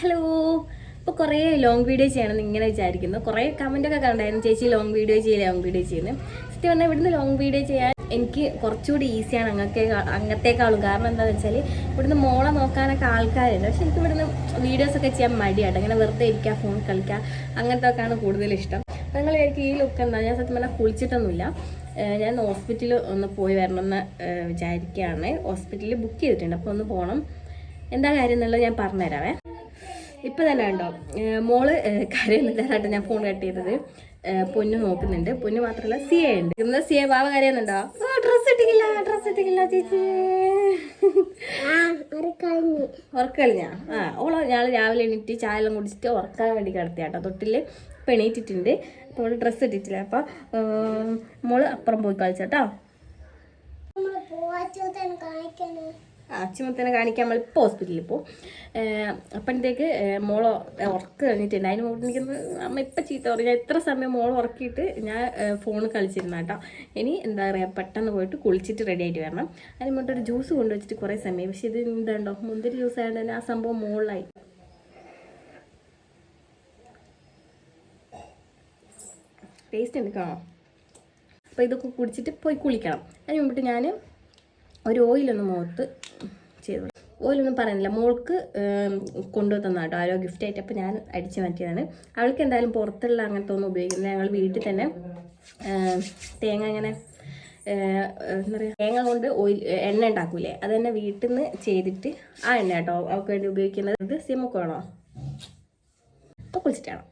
Hello ഇപ്പോൾ കുറേ long video ചെയ്യണമെന്ന് ഇങ്ങനെ വിചാരിക്കുന്നു. കുറേ കമന്റൊക്കെ കണ്ടായിരുന്നു. ചേച്ചി ലോങ് വീഡിയോ ചെയ്യുക ലോങ് വീഡിയോ ചെയ്യുന്നു. സത്യം പറഞ്ഞാൽ ഇവിടുന്ന് ലോങ് വീഡിയോ ചെയ്യാൻ എനിക്ക് കുറച്ചുകൂടി ഈസിയാണ് അങ്ങത്തെ അങ്ങത്തേക്കാളും. കാരണം എന്താണെന്ന് വെച്ചാൽ ഇവിടുന്ന് മോളെ നോക്കാനൊക്കെ ആൾക്കാരുണ്ട്. പക്ഷെ എനിക്ക് ഇവിടുന്ന് വീഡിയോസൊക്കെ ചെയ്യാൻ മടിയാട്ടോ. അങ്ങനെ വെറുതെ ഇരിക്കുക ഫോൺ കളിക്കുക അങ്ങനത്തെ ഒക്കെയാണ് കൂടുതൽ ഇഷ്ടം. നിങ്ങൾ എനിക്ക് ഈ ലുക്ക് എന്താ? ഞാൻ സത്യം പറഞ്ഞാൽ കുളിച്ചിട്ടൊന്നുമില്ല. ഞാൻ ഹോസ്പിറ്റലിൽ ഒന്ന് പോയി വരണമെന്ന് വിചാരിക്കുകയാണ് ഹോസ്പിറ്റലിൽ ബുക്ക് ചെയ്തിട്ടുണ്ട്. അപ്പോൾ ഒന്ന് പോകണം എന്താ കാര്യം എന്നുള്ളത് ഞാൻ പറഞ്ഞുതരാവേ. ഇപ്പം തന്നെ ഉണ്ടോ മോൾ ഏഹ് കരയുന്നില്ലാതായിട്ട് ഞാൻ ഫോൺ കട്ട് ചെയ്തത്. പൊന്ന് നോക്കുന്നുണ്ട്. പൊന്നു മാത്രമല്ല എ ഉണ്ട്. ഇന്ന് സിയ ബാബ കരയുന്നുണ്ടോ? ഡ്രസ് ഇട്ടിക്കില്ല ഡ്രസ് ഇട്ടിക്കില്ല ചേച്ചി. ഉറക്കളിഞ്ഞാ ആ ഓളോ ഞാൻ രാവിലെ എണീറ്റ് ചായ എല്ലാം കുടിച്ചിട്ട് ഉറക്കാൻ വേണ്ടി കിടത്തിയാട്ടോ. തൊട്ടിൽ ഇപ്പം എണീറ്റിട്ടുണ്ട്. അപ്പോൾ ഡ്രസ്സ് ഇട്ടിട്ടില്ല. അപ്പോൾ മോൾ അപ്പുറം പോയി കളിച്ചോട്ടോ അച്ഛമ്മത്തനെ കാണിക്കാൻ നമ്മൾ ഇപ്പോൾ ഹോസ്പിറ്റലിൽ പോകും അപ്പോഴത്തേക്ക് മോൾ ഉറക്ക് കഴിഞ്ഞിട്ടുണ്ട് അതിന് മുമ്പ് എനിക്കൊന്ന് അമ്മ ഇപ്പം ചീത്ത പറയും ഞാൻ എത്ര സമയം മോൾ ഉറക്കിയിട്ട് ഞാൻ ഫോൺ കളിച്ചിരുന്ന കേട്ടോ. ഇനി എന്താ പറയുക പെട്ടെന്ന് പോയിട്ട് കുളിച്ചിട്ട് റെഡി ആയിട്ട് വരണം. അതിന് മുമ്പ് ഒരു ജ്യൂസ് കൊണ്ടുവച്ചിട്ട് കുറേ സമയം. പക്ഷേ ഇത് എന്താണ്ടോ മുന്തിരി ജ്യൂസ് ആയതുകൊണ്ട് തന്നെ ആ സംഭവം മോളിലായി. ടേസ്റ്റ് ഉണ്ട് അപ്പോൾ ഇതൊക്കെ കുടിച്ചിട്ട് പോയി കുളിക്കണം. അതിന് മുമ്പിട്ട് ഞാൻ ഒരു ഓയിലൊന്ന് മുഖത്ത് ചെയ്തു. ഓലൊന്നും പറയുന്നില്ല. മോൾക്ക് കൊണ്ടുവന്ന കേട്ടോ. ആരോ ഗിഫ്റ്റ് ആയിട്ട് അപ്പോൾ ഞാൻ അടിച്ചു മാറ്റിയതാണ്. അവൾക്ക് എന്തായാലും പുറത്തുള്ള അങ്ങനത്തെ ഒന്നും ഉപയോഗിക്കുന്നില്ല. ഞങ്ങൾ വീട്ടിൽ തന്നെ തേങ്ങ ഇങ്ങനെ ഏഹ്, എന്താ പറയുക തേങ്ങ കൊണ്ട് ഓയിൽ എണ്ണ ഉണ്ടാക്കൂലേ? അത് തന്നെ വീട്ടിൽ നിന്ന് ചെയ്തിട്ട് ആ എണ്ണ കേട്ടോ അവൾക്ക് വേണ്ടി ഉപയോഗിക്കുന്നത്. ഇത് സിമൊക്കെ വേണോ അപ്പോൾ കുളിച്ചിട്ടാണോ?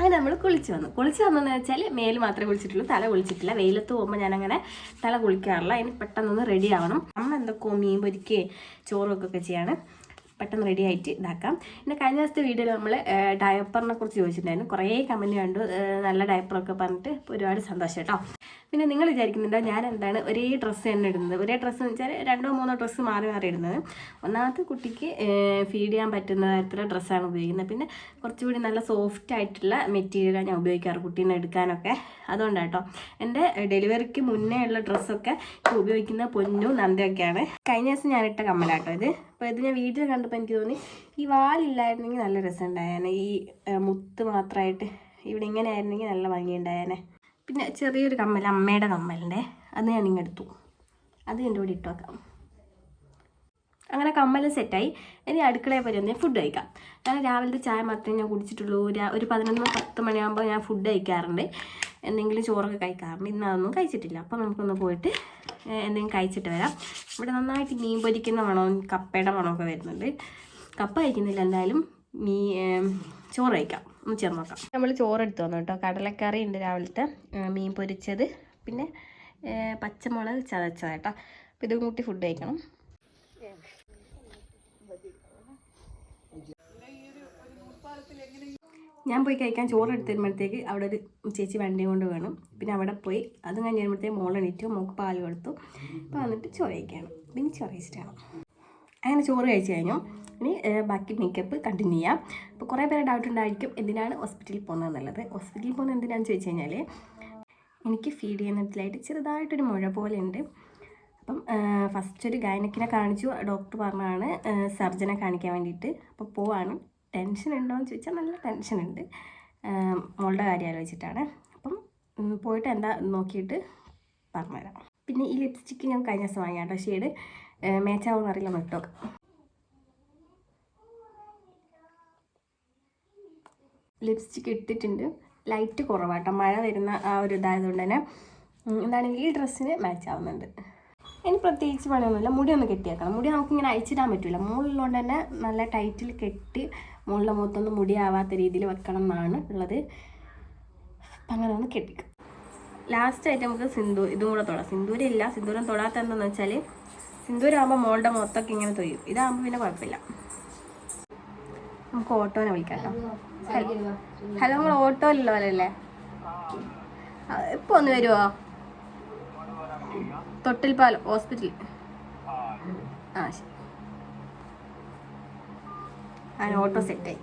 അങ്ങനെ നമ്മൾ കുളിച്ച് വന്നു. കുളിച്ച് വന്നെന്ന് വെച്ചാൽ മേൽ മാത്രമേ കുളിച്ചിട്ടുള്ളൂ തല കുളിച്ചിട്ടില്ല. വെയിലത്ത് പോകുമ്പോൾ ഞാനങ്ങനെ തല കുളിക്കാറില്ല. അതിന് പെട്ടെന്നൊന്ന് റെഡി ആവണം. അമ്മ എന്തൊക്കെയോ മീൻ പൊരിക്കുകയും ചോറും ഒക്കെ ചെയ്യാണ്. പെട്ടെന്ന് റെഡി ആയിട്ട് ഇതാക്കാം. പിന്നെ കഴിഞ്ഞ ദിവസത്തെ വീഡിയോയിൽ നമ്മൾ ഡയപ്പറിനെ കുറിച്ച് ചോദിച്ചിട്ടുണ്ടായിരുന്നു. കുറേ കമന്റ് കണ്ടു. നല്ല ഡയപ്പറൊക്കെ പറഞ്ഞിട്ട് ഒരുപാട് സന്തോഷം കേട്ടോ. പിന്നെ നിങ്ങൾ വിചാരിക്കുന്നുണ്ടോ ഞാൻ എന്താണ് ഒരേ ഡ്രസ്സ് തന്നെ ഇടുന്നത്? ഒരേ ഡ്രസ്സ് എന്ന് വെച്ചാൽ രണ്ടോ മൂന്നോ ഡ്രസ്സ് മാറി മാറി ഇടുന്നത്. ഒന്നാമത്തെ കുട്ടിക്ക് ഫീഡ് ചെയ്യാൻ പറ്റുന്ന തരത്തിലുള്ള ഡ്രസ്സാണ് ഉപയോഗിക്കുന്നത്. പിന്നെ കുറച്ചുകൂടി നല്ല സോഫ്റ്റ് ആയിട്ടുള്ള മെറ്റീരിയലാണ് ഞാൻ ഉപയോഗിക്കാറ് കുട്ടീനെ എടുക്കാനൊക്കെ. അതുകൊണ്ടാണ് കേട്ടോ എന്റെ ഡെലിവറിക്ക് മുന്നേ ഉള്ള ഡ്രസ്സൊക്കെ ഉപയോഗിക്കുന്ന പൊന്നും നന്ദയൊക്കെയാണ്. കഴിഞ്ഞ ദിവസം ഞാൻ ഇട്ട കമ്മലാട്ടോ ഇത്. അപ്പോൾ ഇത് ഞാൻ വീട്ടിൽ കണ്ടപ്പോൾ എനിക്ക് തോന്നി ഈ വാലില്ലായിരുന്നെങ്കിൽ നല്ല രസം ഉണ്ടായേനെ ഈ മുത്ത് മാത്രമായിട്ട് ഇവിടെ ഇങ്ങനെ ആയിരുന്നെങ്കിൽ നല്ല ഭംഗിയുണ്ടായേനെ. പിന്നെ ചെറിയൊരു കമ്മൽ അമ്മയുടെ കമ്മലിന്റെ. അത് ഞാൻ ഇങ്ങനെ എടുത്തു. അത് എന്റെ കൂടെ ഇട്ട് വെക്കാം. അങ്ങനെ കമ്മൽ സെറ്റായി. ഇനി അടുക്കളയിൽ ഞാൻ ഫുഡ് കഴിക്കാം. ഞാൻ രാവിലത്തെ ചായ മാത്രമേ ഞാൻ കുടിച്ചിട്ടുള്ളൂ. ഒരു പതിനൊന്ന് പത്ത് മണിയാകുമ്പോൾ ഞാൻ ഫുഡ് കഴിക്കാറുണ്ട്. എന്തെങ്കിലും ചോറൊക്കെ കഴിക്കാറുണ്ട്. ഇന്ന് അതൊന്നും കഴിച്ചിട്ടില്ല. അപ്പോൾ നമുക്കൊന്ന് പോയിട്ട് എന്തെങ്കിലും കഴിച്ചിട്ട് വരാം. ഇവിടെ നന്നായിട്ട് മീൻ പൊരിക്കുന്ന മണവും കപ്പയുടെ മണമൊക്കെ വരുന്നുണ്ട്. കപ്പ കഴിക്കുന്നില്ല. എന്തായാലും മീ ചോറ് കഴിക്കാം. ഒന്ന് ചേർന്ന് നോക്കാം. നമ്മൾ ചോറ് എടുത്തു വന്നു കേട്ടോ. കടലക്കറി ഉണ്ട് രാവിലത്തെ. മീൻ പൊരിച്ചത്. പിന്നെ പച്ചമുളക് ചതച്ചത് കേട്ടോ. അപ്പം ഇതും കൂട്ടി ഫുഡ് കഴിക്കണം. ഞാൻ പോയി കഴിക്കാൻ ചോറ് എടുത്ത് വരുമ്പോഴത്തേക്ക് അവിടെ ഒരു ചേച്ചി വണ്ടി കൊണ്ട് വേണം. പിന്നെ അവിടെ പോയി അത് കഴിഞ്ഞ് വരുമ്പോഴത്തേക്ക് മോൾ എണീറ്റു. മോൾക്ക് പാൽ കൊടുത്തു. അപ്പോൾ വന്നിട്ട് ചോറ് കഴിക്കുകയാണ് പിന്നെ ചോറ് കഴിച്ചിട്ടാണ് അങ്ങനെ ചോറ് കഴിച്ച് കഴിഞ്ഞു. ഇനി ബാക്കി മേക്കപ്പ് കണ്ടിന്യൂ ചെയ്യാം. അപ്പോൾ കുറേ പേരെ ഡൗട്ട് ഉണ്ടായിരിക്കും എന്തിനാണ് ഹോസ്പിറ്റലിൽ പോകുന്നത് എന്നുള്ളത്. ഹോസ്പിറ്റലിൽ പോകുന്നത് എന്തിനാണെന്ന് ചോദിച്ചു കഴിഞ്ഞാൽ എനിക്ക് ഫീഡ് ചെയ്യുന്നതിലായിട്ട് ചെറുതായിട്ടൊരു മുഴ പോലെ ഉണ്ട് അപ്പം ഫസ്റ്റ് ഒരു ഗൈനക്കിനെ കാണിച്ചു. ഡോക്ടർ പറഞ്ഞാണ് സർജനെ കാണിക്കാൻ വേണ്ടിയിട്ട്. അപ്പോൾ പോവാണ്. ടെൻഷൻ ഉണ്ടോ എന്ന് ചോദിച്ചാൽ നല്ല ഏഹ്, മോളുടെ കാര്യം ആലോചിച്ചിട്ടാണ്. അപ്പം പോയിട്ട് എന്താ നോക്കിയിട്ട് പറഞ്ഞുതരാം. പിന്നെ ഈ ലിപ്സ്റ്റിക്ക് ഞാൻ കഴിഞ്ഞ ദിവസം വാങ്ങിയാട്ടോ ഷെയ്ഡ് മേച്ചാവുമെന്ന് അറിയില്ല മട്ടോ ലിപ്സ്റ്റിക്ക് ഇട്ടിട്ടുണ്ട്. ലൈറ്റ് കുറവാട്ടോ മഴ വരുന്ന ആ ഒരു ഇതായതുകൊണ്ട് തന്നെ എന്താണെങ്കിൽ ഈ ഡ്രസ്സിന് മാച്ച് ആവുന്നുണ്ട്. ഇനി പ്രത്യേകിച്ച് പണിയൊന്നുമില്ല. മുടി ഒന്ന് കെട്ടിയാക്കണം. മുടി നമുക്കിങ്ങനെ അയച്ചിടാൻ പറ്റില്ല മുകളിലുകൊണ്ട് തന്നെ നല്ല ടൈറ്റിൽ കെട്ടി മുകളിലെ മുഖത്തൊന്നും മുടി ആവാത്ത രീതിയിൽ വെക്കണം എന്നാണ് ഉള്ളത്. അപ്പം അങ്ങനെ ഒന്ന് കെട്ടിക്കും. ലാസ്റ്റ് ആയിട്ട് നമുക്ക് സിന്ദൂർ. ഇതും കൂടെ തൊടാം. സിന്ദൂരം ഇല്ല. സിന്ദൂരം തൊടാത്ത എന്താണെന്ന് വെച്ചാൽ സിന്ദൂരാകുമ്പോൾ മോളുടെ മുഖത്തൊക്കെ ഇങ്ങനെ തൊയ്യും. ഇതാകുമ്പോൾ പിന്നെ കുഴപ്പമില്ല. നമുക്ക് ഓട്ടോനെ വിളിക്കാം കേട്ടോ. ഹലോ. നിങ്ങൾ ഓട്ടോയിലുള്ള പോലെ അല്ലേ ഇപ്പോൾ ഒന്ന് വരുമോ തൊട്ടിൽപ്പാലം ഹോസ്പിറ്റൽ ആ ശരി. അങ്ങനെ ഓട്ടോ സെറ്റായി.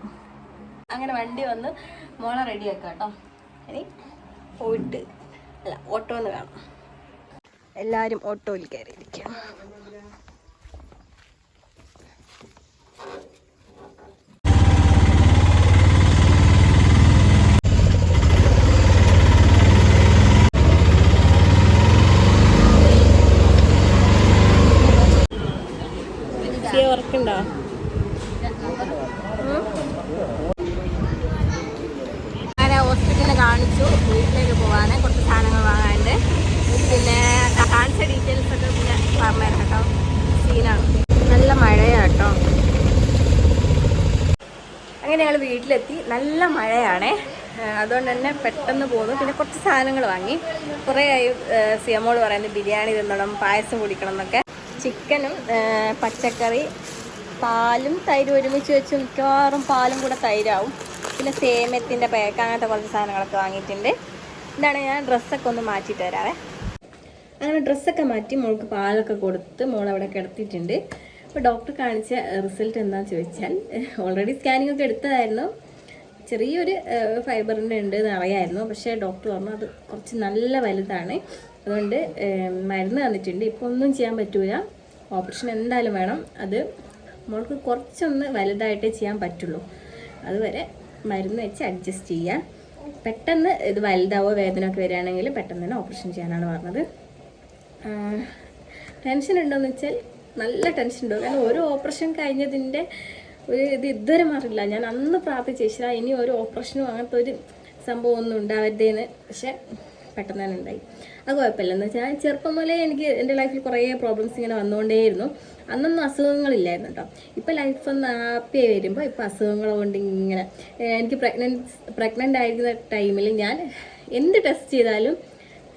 അങ്ങനെ വണ്ടി വന്ന് മോളെ റെഡി ആക്കാം കേട്ടോ. ഇനി പോയിട്ട് അല്ല ഓട്ടോ ഒന്ന് കാണാം. എല്ലാവരും ഓട്ടോയിൽ കയറിയിരിക്കുക ഞാൻ ഹോസ്പിറ്റലിൽ കാണിച്ചു വീട്ടിലേക്ക് പോവാണ് കുറച്ച് സാധനങ്ങൾ വാങ്ങാനുണ്ട് പിന്നെ കാണിച്ച ഡീറ്റെയിൽസ് ഒക്കെ പിന്നെ പറഞ്ഞുതരാം കേട്ടോ സീനാണ് നല്ല മഴയാണ് കേട്ടോ അങ്ങനെ ഞങ്ങൾ വീട്ടിലെത്തി. നല്ല മഴയാണേ. അതുകൊണ്ട് തന്നെ പെട്ടെന്ന് പോന്നു. പിന്നെ കുറച്ച് സാധനങ്ങൾ വാങ്ങി. കുറേ ആയി സിയമോൾ പറയുന്നത് ബിരിയാണി തിന്നണം പായസം കുടിക്കണം എന്നൊക്കെ. ചിക്കനും പച്ചക്കറി പാലും തൈരും ഒരുമിച്ച് വെച്ച് മിക്കവാറും പാലും കൂടെ തൈരാവും. പിന്നെ സേമ്യത്തിന്റെ പേക്ക അങ്ങനത്തെ കുറച്ച് സാധനങ്ങളൊക്കെ വാങ്ങിയിട്ടുണ്ട്. ഇതാണ് ഞാൻ ഡ്രസ്സൊക്കെ ഒന്ന് മാറ്റിയിട്ട് തരാവേ അങ്ങനെ ഡ്രസ്സൊക്കെ മാറ്റി മോൾക്ക് പാലൊക്കെ കൊടുത്ത് മോൾ അവിടെ കിടത്തിയിട്ടുണ്ട്. അപ്പോൾ ഡോക്ടർ കാണിച്ച റിസൾട്ട് എന്താണെന്ന് ചോദിച്ചാൽ ഓൾറെഡി സ്കാനിംഗ് ഒക്കെ എടുത്തതായിരുന്നു. ചെറിയൊരു ഫൈബറിന്റെ ഉണ്ട് എന്ന് അറിയായിരുന്നു. പക്ഷേ ഡോക്ടർ പറഞ്ഞു അത് കുറച്ച് നല്ല വലുതാണ്. അതുകൊണ്ട് മരുന്ന് തന്നിട്ടുണ്ട്. ഇപ്പോൾ ഒന്നും ചെയ്യാൻ പറ്റൂല. ഓപ്പറേഷൻ എന്തായാലും വേണം. അത് മോൾക്ക് കുറച്ചൊന്ന് വലുതായിട്ടേ ചെയ്യാൻ പറ്റുള്ളൂ. അതുവരെ മരുന്ന് വെച്ച് അഡ്ജസ്റ്റ് ചെയ്യാം. പെട്ടെന്ന് ഇത് വലുതാവോ വേദന ഒക്കെ വരികയാണെങ്കിൽ പെട്ടെന്ന് തന്നെ ഓപ്പറേഷൻ ചെയ്യാനാണ് പറഞ്ഞത്. ടെൻഷൻ ഉണ്ടോയെന്ന് വെച്ചാൽ നല്ല ടെൻഷൻ ഉണ്ടോ കാരണം ഒരു ഓപ്പറേഷൻ കഴിഞ്ഞതിന്റെ ഒരു ഇത് ഇതുവരെ മാറില്ല ഞാൻ അന്ന് പ്രാർത്ഥിച്ച ഇനി ഒരു ഓപ്പറേഷനും അങ്ങനത്തെ ഒരു സംഭവം ഒന്നും ഉണ്ടാവരുതേന്ന്. പക്ഷെ പെട്ടെന്ന് തന്നെ ഉണ്ടായി. അത് കുഴപ്പമില്ല. എന്ന് വെച്ചാൽ ചെറുപ്പം മുതലേ എനിക്ക് എന്റെ ലൈഫിൽ കുറേ പ്രോബ്ലംസ് ഇങ്ങനെ വന്നുകൊണ്ടേയിരുന്നു അന്നൊന്നും അസുഖങ്ങളില്ലായിരുന്നു കേട്ടോ ഇപ്പം ലൈഫ് ഒന്ന് ഹാപ്പിയായി വരുമ്പോൾ ഇപ്പം അസുഖങ്ങൾ കൊണ്ട് ഇങ്ങനെ എനിക്ക് പ്രഗ്നൻസ് പ്രഗ്നന്റ് ആയിരുന്ന ടൈമിൽ ഞാൻ എന്ത് ടെസ്റ്റ് ചെയ്താലും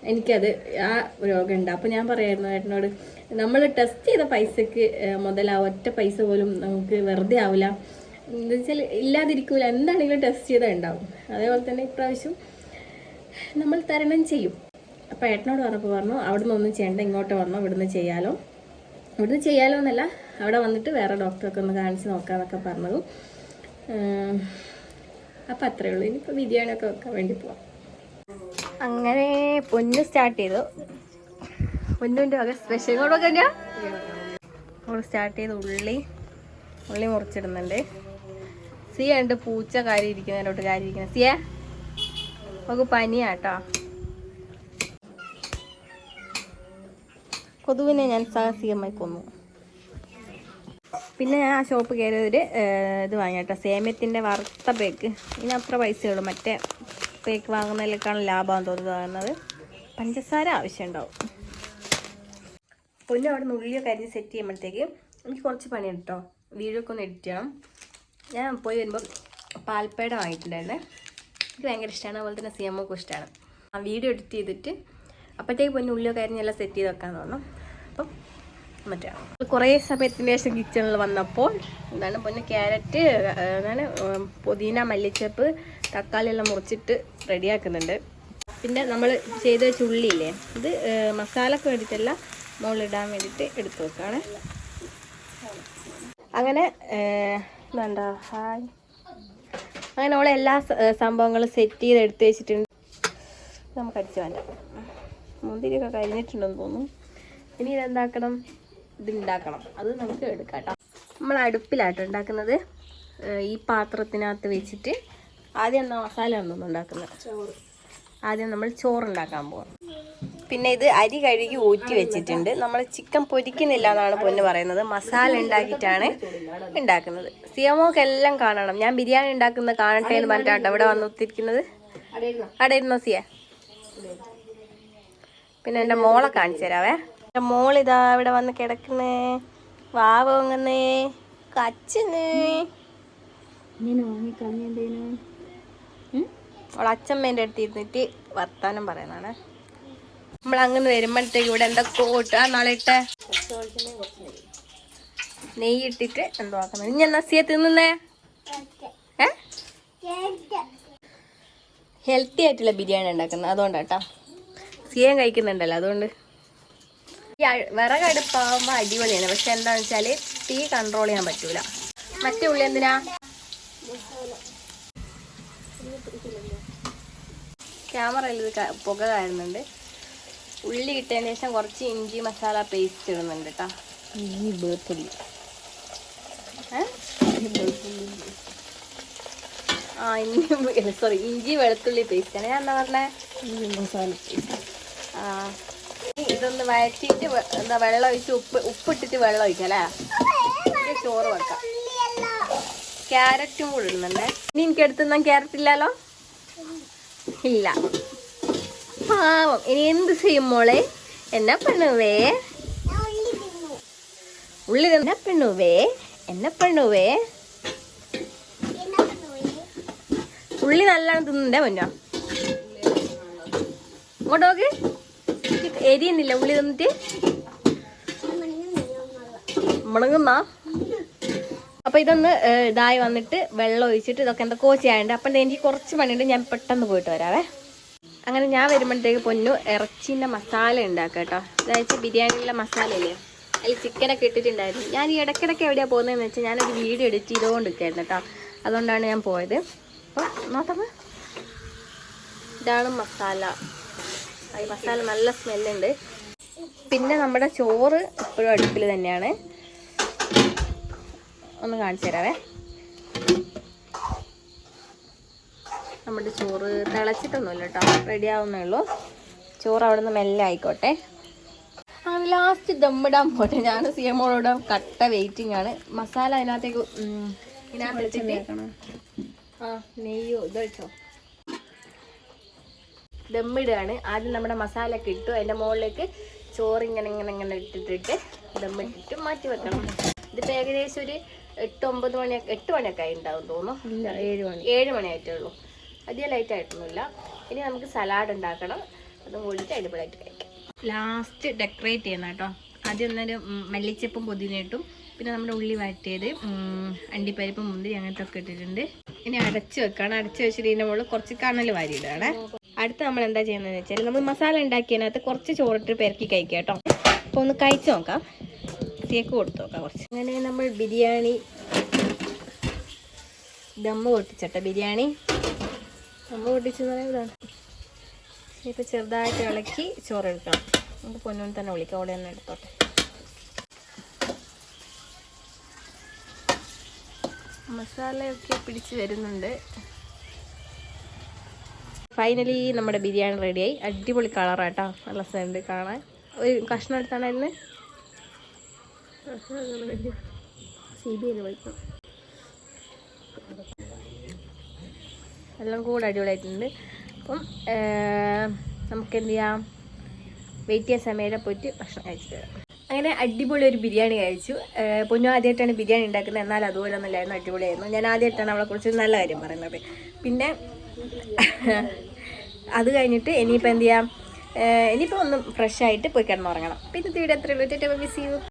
എനിക്കത് ആ രോഗം ഉണ്ട് അപ്പോൾ ഞാൻ പറയായിരുന്നു ഏട്ടനോട് നമ്മൾ ടെസ്റ്റ് ചെയ്ത പൈസക്ക് മുതലാവും ഒറ്റ പൈസ പോലും നമുക്ക് വെറുതെ ആവില്ല എന്താ വെച്ചാൽ ഇല്ലാതിരിക്കൂല. എന്താണെങ്കിലും ടെസ്റ്റ് ചെയ്താൽ ഉണ്ടാവും അതേപോലെ തന്നെ ഇപ്രാവശ്യം നമ്മൾ തരണം ചെയ്യും. അപ്പോൾ ഏട്ടനോട് പറഞ്ഞപ്പോൾ പറഞ്ഞു അവിടെ നിന്ന് ഒന്നും ചെയ്യണ്ട ഇങ്ങോട്ട് വന്നോ ഇവിടുന്ന് ചെയ്യാലോ. ഇവിടുന്ന് ചെയ്യാലോ എന്നല്ല അവിടെ വന്നിട്ട് വേറെ ഡോക്ടറൊക്കെ ഒന്ന് കാണിച്ച് നോക്കാമെന്നൊക്കെ പറഞ്ഞു അപ്പം അത്രയേ ഉള്ളൂ. ഇനിയിപ്പോൾ ബിരിയാണിയൊക്കെ വെക്കാൻ വേണ്ടി പോവാം. അങ്ങനെ പൊന്ന് സ്റ്റാർട്ട് ചെയ്തു. പൊന്നുവിന്റെ വക സ്പെഷ്യൽ കൂടെ കഴിഞ്ഞാ നമ്മൾ സ്റ്റാർട്ട് ചെയ്ത് ഉള്ളി ഉള്ളി മുറിച്ചിടുന്നുണ്ട്. സി ഉണ്ട് പൂച്ച കാര്യം ഇരിക്കുന്നതിലോട്ട് കാര്യം ഇരിക്കുന്ന സിയ നമുക്ക് പനിയാട്ടോ. കൊതുവിനെ ഞാൻ സാഹസികമായി കൊന്നു. പിന്നെ ഞാൻ ആ ഷോപ്പ് കയറിയതിൽ ഇത് വാങ്ങിയാട്ടോ. സേമ്യത്തിന്റെ വറുത്ത പേക്ക് ഇനി അത്ര പൈസയുള്ളൂ മറ്റേ പേക്ക് വാങ്ങുന്നതിലേക്കാണ് ലാഭം തോന്നുന്നത് പഞ്ചസാര ആവശ്യമുണ്ടാവും. പൊന്നു അവിടെ നിന്ന് ഉള്ളിയൊക്കെ അരിഞ്ഞ് സെറ്റ് ചെയ്യുമ്പോഴത്തേക്ക് എനിക്ക് കുറച്ച് പണി കേട്ടോ വീഡിയോ ഒക്കെ ഒന്ന് എഡിറ്റ് ചെയ്യണം. ഞാൻ പോയി വരുമ്പോൾ പാൽപ്പേട വാങ്ങിയിട്ടുണ്ടായിരുന്നേ. എനിക്ക് ഭയങ്കര ഇഷ്ടമാണ് അതുപോലെ തന്നെ സി എമ്മൊക്കെ ഇഷ്ടമാണ് ആ വീഡിയോ എഡിറ്റ് ചെയ്തിട്ട് അപ്പോഴത്തേക്ക് പൊന്നു ഉള്ളിയൊക്കെ അരിഞ്ഞെല്ലാം സെറ്റ് ചെയ്ത് വെക്കാൻ തോന്നും അപ്പം മറ്റേ കുറേ സമയത്തിന് ശേഷം കിച്ചണിൽ വന്നപ്പോൾ എന്താണ് പൊന്ന് ക്യാരറ്റ് എന്താണ് പുതിന മല്ലിച്ചപ്പ് തക്കാളി എല്ലാം മുറിച്ചിട്ട് റെഡിയാക്കുന്നുണ്ട് പിന്നെ നമ്മൾ ചെയ്ത വെച്ച ഉള്ളിയില്ലേ ഇത് മസാലക്ക് വേണ്ടിയിട്ടല്ല മുകളിലിടാൻ വേണ്ടിയിട്ട് എടുത്തു വെക്കാണ് അങ്ങനെ എന്താ ഹായ്. അങ്ങനെ അവളെ എല്ലാ സംഭവങ്ങളും സെറ്റ് ചെയ്ത് എടുത്ത് വെച്ചിട്ടുണ്ട്. നമുക്ക് അടിച്ചു വേണ്ട മുന്തിരിയൊക്കെ കരിഞ്ഞിട്ടുണ്ടെന്ന് തോന്നുന്നു. ഇനി ഇതെന്താക്കണം? ഇത് ഉണ്ടാക്കണം അത് നമുക്ക് എടുക്കാം കേട്ടോ. നമ്മൾ അടുപ്പിലാട്ടോ ഉണ്ടാക്കുന്നത്. ഈ പാത്രത്തിനകത്ത് വെച്ചിട്ട് ആദ്യം എന്നാൽ മസാല ഒന്നും ഉണ്ടാക്കുന്നത്? ആദ്യം നമ്മൾ ചോറുണ്ടാക്കാൻ പോകണം പോകാം പിന്നെ ഇത് അരി കഴുകി ഊറ്റി വെച്ചിട്ടുണ്ട്. നമ്മൾ ചിക്കൻ പൊരിക്കുന്നില്ല എന്നാണ് പൊന്ന് പറയുന്നത്. മസാല ഉണ്ടാക്കിയിട്ടാണ് ഉണ്ടാക്കുന്നത്. സിയമോക്ക് എല്ലാം കാണണം. ഞാൻ ബിരിയാണി ഉണ്ടാക്കുന്നത് കാണട്ടെ എന്ന് പറഞ്ഞിട്ടാണ് ഇവിടെ വന്ന് ഒത്തിരിക്കുന്നത് അവിടെ ഇരുന്നോ സിയ? പിന്നെ എന്റെ മോളെ കാണിച്ചു തരാവേ. എന്റെ മോളിതാ ഇവിടെ വന്ന് കിടക്കുന്നേ. വാവങ്ങുന്നേ കച്ചനേ അവൾ അച്ഛമ്മേന്റെ അടുത്ത് ഇരുന്നിട്ട് വർത്താനം പറയുന്നതാണ്. നമ്മൾ അങ്ങനെ വരുമ്പോഴത്തേക്ക് ഇവിടെ എന്തൊക്കെ ഇട്ട് ആ നാളെ നെയ്യ് ഇട്ടിട്ട് എന്തോ ആക്കുന്നത് ഇനി എന്നാ സിയെ തിന്നുന്നേ? ഏ? ഹെൽത്തി ആയിട്ടുള്ള ബിരിയാണി ഉണ്ടാക്കുന്നത്. അതുകൊണ്ടാട്ടോ സിയം കഴിക്കുന്നുണ്ടല്ലോ അതുകൊണ്ട്. വിറകടുപ്പാകുമ്പോൾ അടിപൊളിയാണ്. പക്ഷെ എന്താണെന്ന് വെച്ചാൽ തീ കൺട്രോൾ ചെയ്യാൻ പറ്റൂല. മറ്റേ ഉള്ളി എന്തിനാ? ക്യാമറയിൽ പുക കാണുന്നുണ്ട് ഉള്ളി കിട്ടിയതിന് ശേഷം കുറച്ച് ഇഞ്ചി മസാല പേസ്റ്റ് ഇടുന്നുണ്ട് കേട്ടോ. വെളുത്തുള്ളി. ആ ഇഞ്ചി സോറി ഇഞ്ചി വെളുത്തുള്ളി പേസ്റ്റ് ആണ്. ഞാൻ എന്താ പറഞ്ഞേ? മസാല. ആ. ഇനി ഇതൊന്ന് വഴറ്റിയിട്ട് എന്താ വെള്ളം ഒഴിച്ച് ഉപ്പ് ഉപ്പിട്ടിട്ട് വെള്ളം ഒഴിക്കാം അല്ലേ? ചോറ് വെക്കാം. ക്യാരറ്റും കൂടെ ഇടുന്നുണ്ടേ. ഇനി എനിക്ക് എടുത്തുന്ന ക്യാരറ്റ് ഇല്ലല്ലോ? ഇല്ല. പാവം. ഇനി എന്ത് ചെയ്യും മോളെ? എന്നാ പെണ്ണുവേ? ഉള്ളി എന്നാ പെണ്ണുവേ? എന്നാ പെണ്ണുവേ? ഉള്ളി നല്ലോണം തിന്നണ്ടേ മുന്നോ ഇങ്ങോട്ട് നോക്ക്. എരിയുന്നില്ല ഉള്ളി തിന്നിട്ട്. മുളങ്ങുന്നാ അപ്പൊ ഇതൊന്ന് ഇതായി വന്നിട്ട് വെള്ളം ഒഴിച്ചിട്ട് ഇതൊക്കെ എന്താ ചെയ്യാനുണ്ട് അപ്പം എനിക്ക് കുറച്ച് പണിയുണ്ട്. ഞാൻ പെട്ടെന്ന് പോയിട്ട് വരാവേ. അങ്ങനെ ഞാൻ വരുമ്പോഴത്തേക്ക് പൊന്നു ഇറച്ചിന്റെ മസാല ഉണ്ടാക്കുക കേട്ടോ. അതായത് ബിരിയാണിയിലെ മസാല ഇല്ലേ അതിൽ ചിക്കനൊക്കെ ഇട്ടിട്ടുണ്ടായിരുന്നു. ഞാൻ ഈ ഇടയ്ക്കിടയ്ക്ക് എവിടെയാണ് പോകുന്നതെന്ന് വെച്ചാൽ ഞാനൊരു വീഡിയോ എഡിറ്റ് ചെയ്തുകൊണ്ട് നിൽക്കായിരുന്നു കേട്ടോ. അതുകൊണ്ടാണ് ഞാൻ പോയത്. അപ്പോൾ നോക്കാം ഇതാണ് മസാല. ഈ മസാല നല്ല സ്മെല്ലുണ്ട് പിന്നെ നമ്മുടെ ചോറ് ഇപ്പോഴും അടുപ്പിൽ തന്നെയാണ്. ഒന്ന് കാണിച്ചു തരാവേ. നമ്മുടെ ചോറ് തിളച്ചിട്ടൊന്നുമില്ല കേട്ടോ. റെഡി ആവുന്നേ ഉള്ളൂ ചോറ് അവിടെ നിന്ന് മെല്ലെ ആയിക്കോട്ടെ. ലാസ്റ്റ് ദമ്മിടാൻ പോട്ടെ. ഞാൻ സി എമ്മോട് കട്ട വെയിറ്റിംഗ് ആണ്. മസാല അതിനകത്തേക്ക് ഇതിനകത്ത് ആ നെയ്യോ ഇതൊഴിച്ചോ ദമ്മിടുകയാണ്. ആദ്യം നമ്മുടെ മസാല ഒക്കെ ഇട്ടു. അതിന്റെ മുകളിലേക്ക് ചോറ് ഇങ്ങനെ ഇങ്ങനെ ഇങ്ങനെ ഇട്ടിട്ടിട്ട് ദമ്മിട്ടിട്ട് മാറ്റി വെക്കണം. ഇതിപ്പോൾ ഏകദേശം ഒരു എട്ട് ഒമ്പത് മണിയൊക്കെ എട്ട് മണിയൊക്കെ ആയി ഉണ്ടാവും തോന്നുന്നു. ഇല്ല ഏഴ് മണി. ഏഴ് മണി ആയിട്ടേ ഉള്ളൂ. അധികം ലൈറ്റ് ആയിട്ടൊന്നുമില്ല. ഇനി നമുക്ക് സലാഡ് ഉണ്ടാക്കണം. അത് മൂടിയിട്ട് അടിപൊളിയായിട്ട് കഴിക്കാം. ലാസ്റ്റ് ഡെക്കറേറ്റ് ചെയ്യണം കേട്ടോ. ആദ്യം ഒന്നൊരു മല്ലിച്ചപ്പും പുതിനയിട്ടും പിന്നെ നമ്മുടെ ഉള്ളി വഴറ്റിയത് അണ്ടിപ്പരിപ്പും മുന്തിരി അങ്ങനത്തെ ഒക്കെ ഇട്ടിട്ടുണ്ട്. ഇനി അടച്ച് വെക്കണം. അടച്ച് വെച്ചിട്ട് ഇതിന്റെ മുകളിൽ കുറച്ച് കണൽ വാരിയിടുകയാണ്. അടുത്ത് നമ്മൾ എന്താ ചെയ്യുന്നതെന്ന് വെച്ചാൽ നമ്മൾ മസാല ഉണ്ടാക്കിയതിനകത്ത് കുറച്ച് ചോറിട്ട് പെരക്കി കഴിക്കാം കേട്ടോ. അപ്പോൾ ഒന്ന് കഴിച്ച് നോക്കാം. തേക്ക് കൊടുത്ത് നോക്കാം കുറച്ച്. അങ്ങനെ നമ്മൾ ബിരിയാണി ദമ്മ് പൊട്ടിച്ചട്ട ബിരിയാണി. ദമ്മ് പൊട്ടിച്ചെന്ന് പറയുന്നതാണ് ഇപ്പം ചെറുതായിട്ട് ഇളക്കി ചോറെടുക്കണം. നമുക്ക് പൊന്നൂന് തന്നെ വിളിക്കാം. അവിടെ തന്നെ എടുത്തോട്ടെ. മസാലയൊക്കെ പിടിച്ച് വരുന്നുണ്ട്. ഫൈനലി നമ്മുടെ ബിരിയാണി റെഡിയായി. അടിപൊളി കളറാട്ടോ നല്ല സെൻഡ് കാണാൻ. ഒരു കഷ്ണം എടുത്താണ്ടായിരുന്നു സി ബി ഐയിൽ എല്ലാം കൂടെ അടിപൊളിയായിട്ടുണ്ട്. അപ്പം നമുക്ക് എന്ത് ചെയ്യാം വെയിറ്റ് ചെയ്യാൻ സമയത്ത് പോയിട്ട് ഭക്ഷണം കഴിച്ചിട്ട് അങ്ങനെ അടിപൊളി ഒരു ബിരിയാണി കഴിച്ചു. പൊന്നു ആദ്യമായിട്ടാണ് ബിരിയാണി ഉണ്ടാക്കുന്നത്. എന്നാൽ അതുപോലെ ഒന്നുമില്ലായിരുന്നു അടിപൊളിയായിരുന്നു. ഞാൻ ആദ്യമായിട്ടാണ് അവളെ കുറിച്ച് നല്ല കാര്യം പറയുന്നത്. പിന്നെ അത് കഴിഞ്ഞിട്ട് ഇനിയിപ്പോൾ എന്ത് ചെയ്യാം ഇനിയിപ്പോൾ ഒന്ന് ഫ്രഷ് ആയിട്ട് പോയി കിടന്നുറങ്ങണം. പിന്നെ വീഡിയോ എത്ര മിസ് ചെയ്യൂ